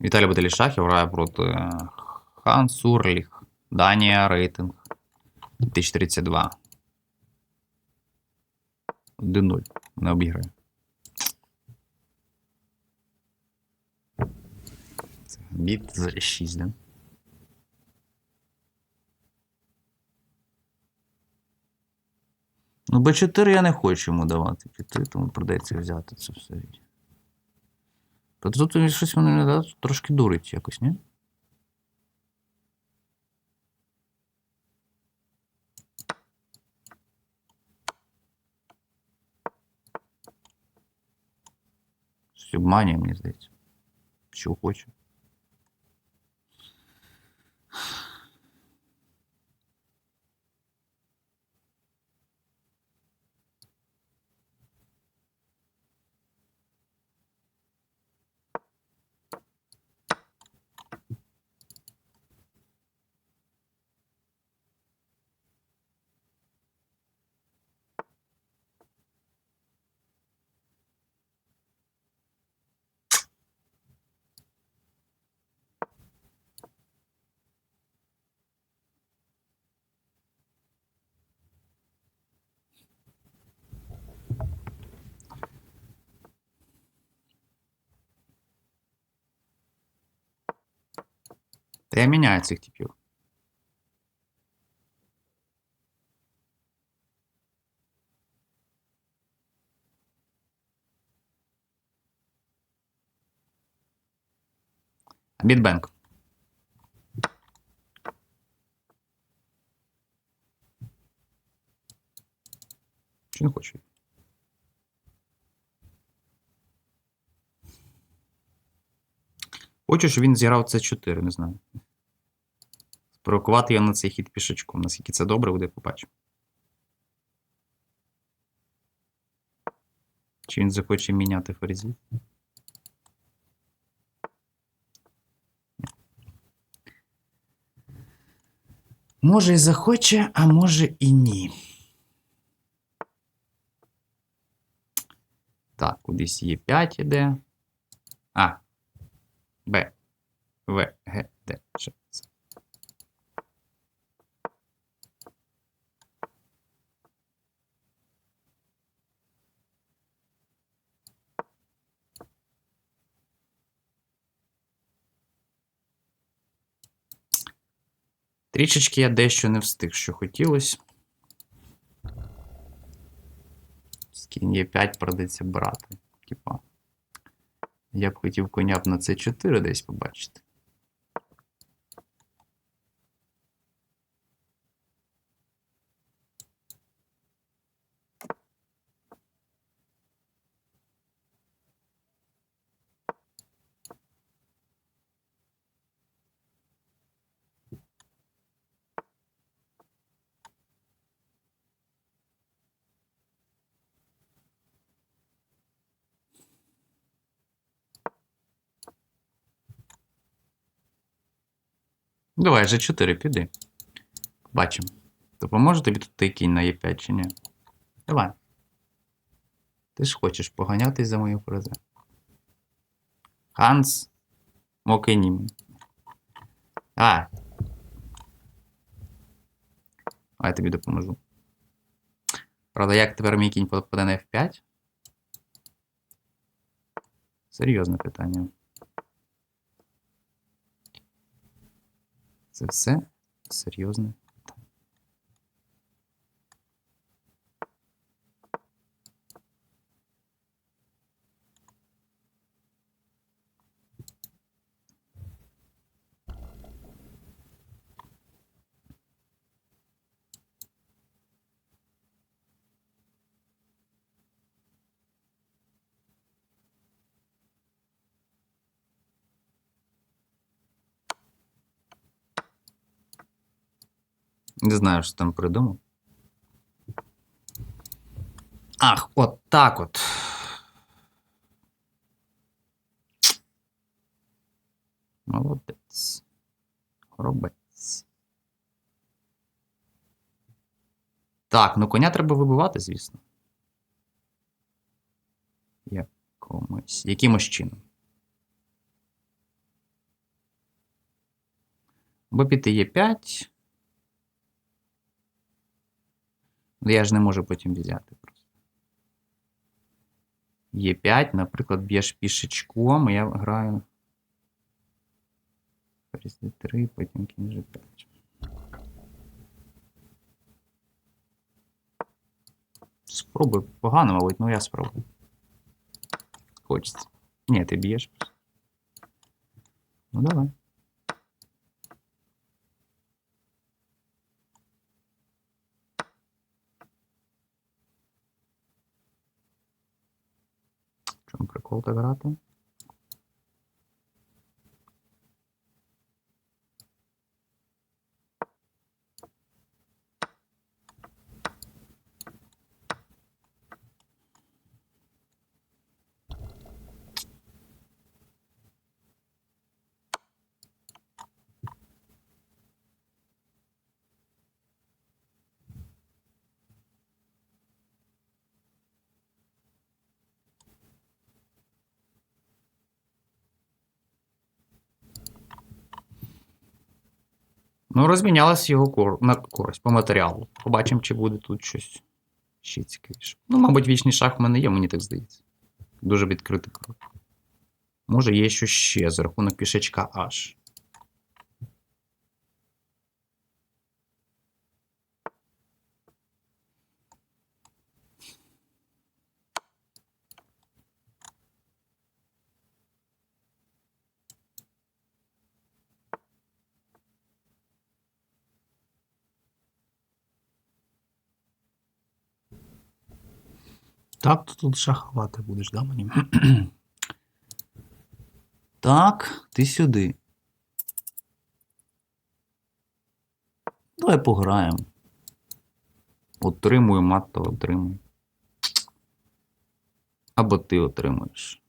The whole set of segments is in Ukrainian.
Віталій Баталішахів грає проти Хан Сурліх. Данія рейтинг 1032. 1-0. Не обіграє. Це Біт за 6, да? Ну, Б4 я не хочу йому давати. 4, тому придеться взяти це все. Тобто тут він щось мене да, трошки дурить якось, ні? Щось обманює, мені здається. Що хоче. Я міняю цих типів. Бітбенк. Чи не хочу? Хочу, щоб він зіграв це 4 не знаю. Спровокувати його на цей хід пішечком. Наскільки це добре буде, побачимо. Чи він захоче міняти ферзі? Може і захоче, а може і ні. Так, кудись є 5 іде. А. Б. В. Г. Д. Ж. Трішечки я дещо не встиг, що хотілося. Скін є 5 придеться брати. Типа. Я б хотів коня б на c 4 десь побачити. Давай, G4 піди. Бачимо. Допоможе тобі тут кінь на Е5 чи ні? Давай. Ти ж хочеш поганятись за мою фразу. Ханс Мокенім. А. А я тобі допоможу. Правда, як тепер мій кінь попаде на F5? Серйозне питання. Це все серйозне. Не знаю, що там придумав. Ах, от так от. Молодець. Горобець. Так, ну коня треба вибивати, звісно. Якомусь. Якимось чином. Або піти Е5. Ну, Я ж не можу потім взяти просто. Е5, наприклад, б'єш пішечком, і я граю. Ферзь d3, потім кінь G5. Спробуй. Погано, мабуть, ну я спробую. Хочеться. Ні, ти б'єш. Ну давай. В чому прикол так грати? Ну, розмінялась його кор... на користь по матеріалу. Побачимо, чи буде тут щось ще цікавіше. Ну, мабуть, вічний шах в мене є, мені так здається. Дуже відкритий крок. Може, є щось ще за рахунок пішечка аж. Так, то тут шахувати будеш, да, мені? так, ти сюди. Давай пограємо. Отримую мат, то отримую. Або ти отримуєш.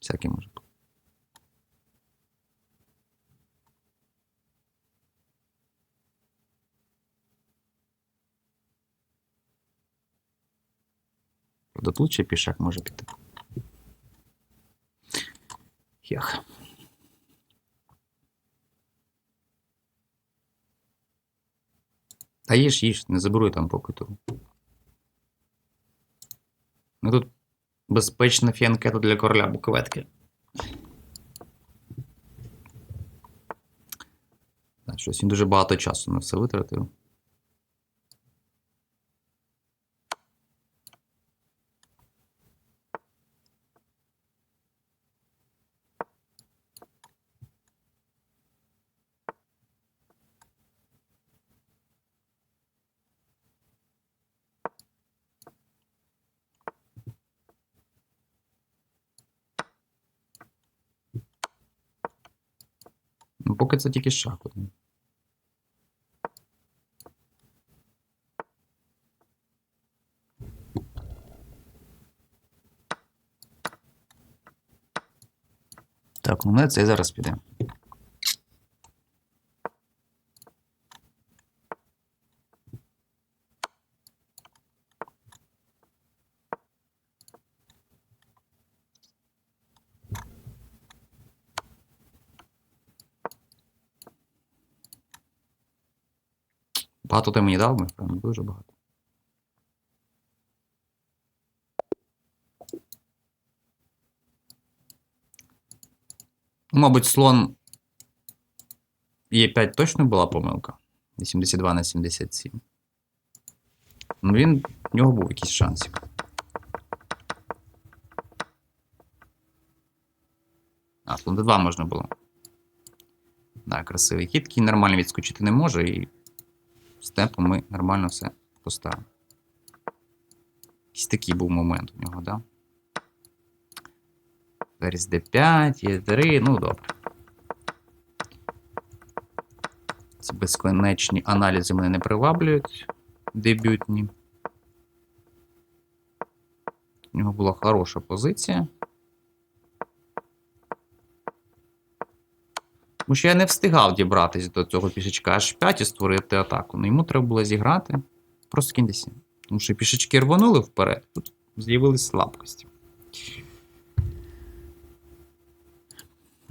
Всяке може бути. Правда, тут ще пішак може піти. Ях. Та їж, їж, не заберуй там поки туру. Ну тут безпечна фіанкета для короля буковетки. Щось він дуже багато часу на все витратив. Поки це тільки один. Так, ну мене це зараз піде. Багато ти мені дав, ми, прям дуже багато. Ну, Мабуть, слон Е5 точно була помилка. 82 на 77. Ну, він, в нього був якийсь шансик. А, слон d2 можна було. Так, красивий хід, кінь нормально відскочити не може, і з темпом ми нормально все поставимо. Якийсь такий був момент у нього, да? Ферзь d5, e3, ну добре. Ці безконечні аналізи мене не приваблюють. Дебютні. У нього була хороша позиція. Тому що я не встигав дібратись до цього пішечка H5 і створити атаку. Ну йому треба було зіграти просто кінь d7. Тому що пішечки рвонули вперед, тут з'явились слабкості.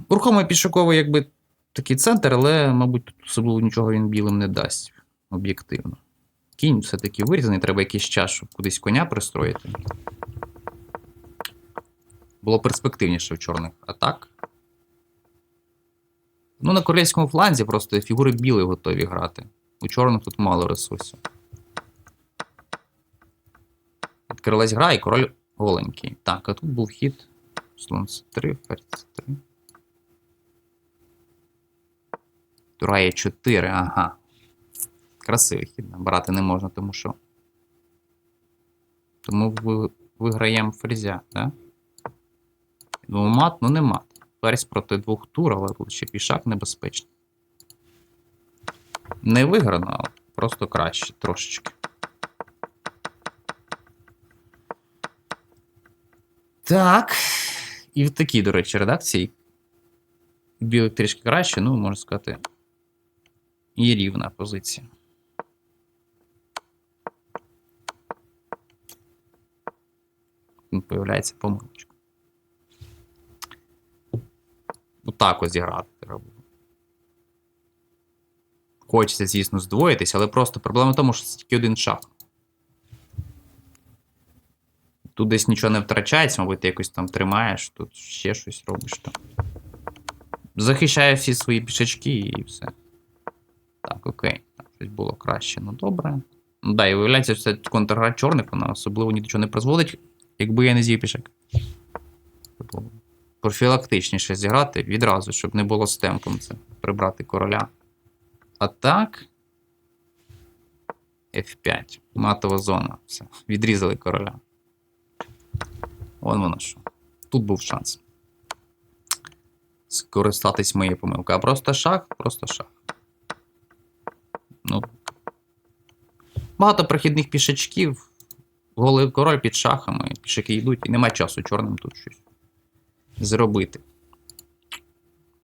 Рухомий пішоковий, якби такий центр, але, мабуть, тут особливо нічого він білим не дасть об'єктивно. Кінь все-таки вирізаний, треба якийсь час, щоб кудись коня пристроїти. Було перспективніше в чорних атак. Ну, на королівському фланзі просто фігури білої готові грати. У чорних тут мало ресурсів. Відкрилась гра і король голенький. Так, а тут був хід. Слон С3, ферзь 3. Тура є 4, ага. Красивий хід. Набирати не можна, тому що. Тому ви, виграємо ферзя, так? Думаю, мат, ну не мат. Проти двох тур, але тут ще пішак небезпечний. Не виграно, але просто краще трошечки. Так. І в такій, до речі, редакції. Білий трішки краще, ну, можна сказати. І рівна позиція. Появляється помилочка. Отак ось зіграти треба. Хочеться, звісно, здвоїтись, але просто проблема в тому, що це тільки один шаг. Тут десь нічого не втрачається, мабуть, ти якось там тримаєш, тут ще щось робиш там. Захищає всі свої пішачки і все. Так, окей. Так, щось було краще, ну добре. Ну да, і виявляється, що це контргра чорних, вона особливо ні до чого не призводить, якби я не з'їв пішак. Профілактичніше зіграти відразу, щоб не було з темком це прибрати короля. А так. F5. Матова зона. Все. Відрізали короля. Вон воно що. Тут був шанс. Скористатись моєю помилкою. А просто шах, просто шах. Ну. Багато прохідних пішачків. Голий король під шахами, пішаки йдуть, і немає часу чорним тут щось зробити.